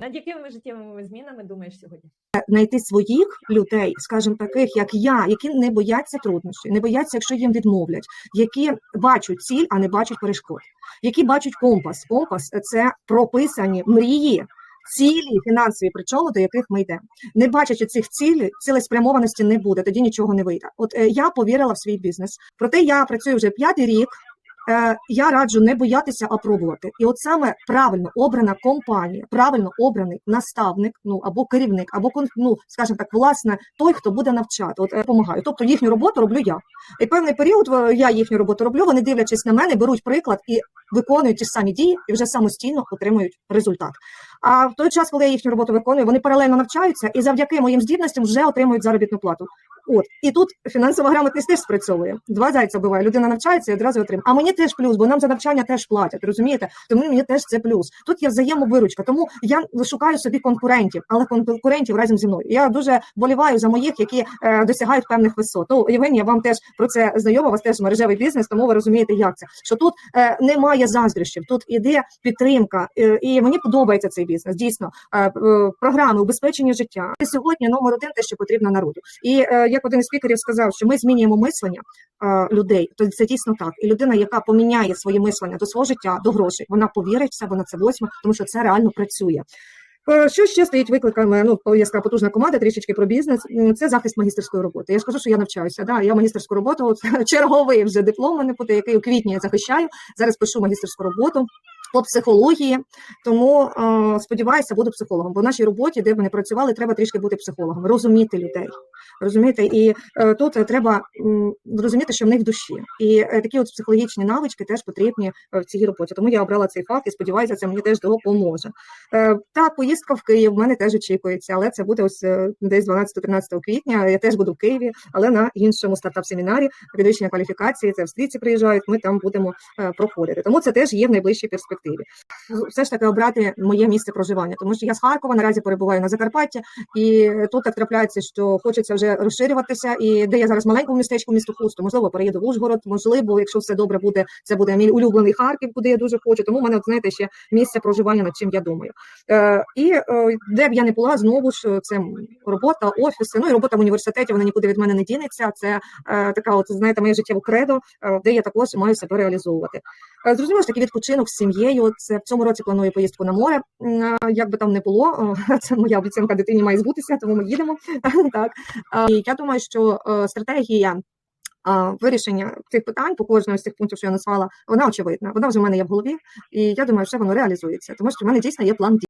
Над якими життєвими змінами думаєш сьогодні? знайти своїх людей, скажімо, таких як я, які не бояться труднощів, не бояться, якщо їм відмовлять, які бачать ціль, а не бачать перешкод, які бачать компас. Компас це прописані мрії. Цілі фінансові, причому до яких ми йдемо, не бачачи цих цілей, цілеспрямованості не буде, тоді нічого не вийде. От е, я повірила в свій бізнес. Проте я працюю вже п'ятий рік. Е, я раджу не боятися, а пробувати. І от саме правильно обрана компанія, правильно обраний наставник, ну або керівник, або ну, скажімо так, власне, той, хто буде навчати, от е, допомагаю. Тобто їхню роботу роблю я. І певний період е, я їхню роботу роблю. Вони дивлячись на мене, беруть приклад і виконують ті самі дії, і вже самостійно отримують результат. А в той час, коли я їхню роботу виконую, вони паралельно навчаються і завдяки моїм здібностям вже отримують заробітну плату. От і тут фінансова грамотність теж спрацьовує. Два зайця буває. Людина навчається і одразу отримує. А мені теж плюс, бо нам за навчання теж платять. Розумієте? Тому мені теж це плюс. Тут є взаємовиручка. Тому я шукаю собі конкурентів, але конкурентів разом зі мною. Я дуже боліваю за моїх, які е, досягають певних висот. Ну, Євгенія, вам теж про це знайома, у вас теж мережевий бізнес, тому ви розумієте, як це. Що тут е, немає заздрощів, тут іде підтримка, е, і мені подобається цей бізнес. Дійсно, е, е, програми убезпечення життя. Це сьогодні номер один те, що потрібно народу. І е, як один із спікерів сказав, що ми змінюємо мислення людей, то це дійсно так. І людина, яка поміняє своє мислення до свого життя, до грошей, вона повірить в себе на це восьме, тому що це реально працює. Що ще стоїть викликами? Ну, я сказала, потужна команда, трішечки про бізнес. Це захист магістерської роботи. Я ж кажу, що я навчаюся. Да, я магістерську роботу, от, черговий вже диплом мене буде, який у квітні я захищаю. Зараз пишу магістерську роботу по психології. Тому е, сподіваюся, буду психологом. Бо в нашій роботі, де б не працювали, треба трішки бути психологом, розуміти людей. Розумієте, і е, тут е, треба розуміти, що в них душі, і такі от психологічні навички теж потрібні в цій роботі. Тому я обрала цей факт і сподіваюся, це мені теж допоможе. Так, поїздка в Київ в мене теж очікується, але це буде ось десь 12-13 квітня. Я теж буду в Києві, але на іншому стартап-семінарі підвищення кваліфікації. Це австрійці приїжджають. Ми там будемо проходити. Тому це теж є в найближчій перспективі. Все ж таки обрати моє місце проживання, тому що я з Харкова наразі перебуваю на Закарпатті, і тут так трапляється, що хочеться вже розширюватися. І де я зараз в маленькому містечку, місто Хусто, можливо, переїду в Ужгород, можливо, якщо все добре буде, це буде мій улюблений Харків, куди я дуже хочу. Тому в мене, знаєте, ще місце проживання, над чим я думаю. Е, і е, де б я не була, знову ж це робота, офіси. Ну і робота в університеті, вона нікуди від мене не дінеться. Це е, така, от знаєте, моє життєве кредо, е, де я також маю себе реалізовувати. Е, Зрозуміло ж такий відпочинок з сім'єю. Це в цьому році планую поїздку на море. Як би там не було, це моя обіцянка дитині має збутися, тому ми їдемо. Так і я думаю, що е, стратегія. Вирішення цих питань по кожному з цих пунктів, що я назвала, вона очевидна. Вона вже в мене є в голові, і я думаю, що воно реалізується, тому що в мене дійсно є план дій.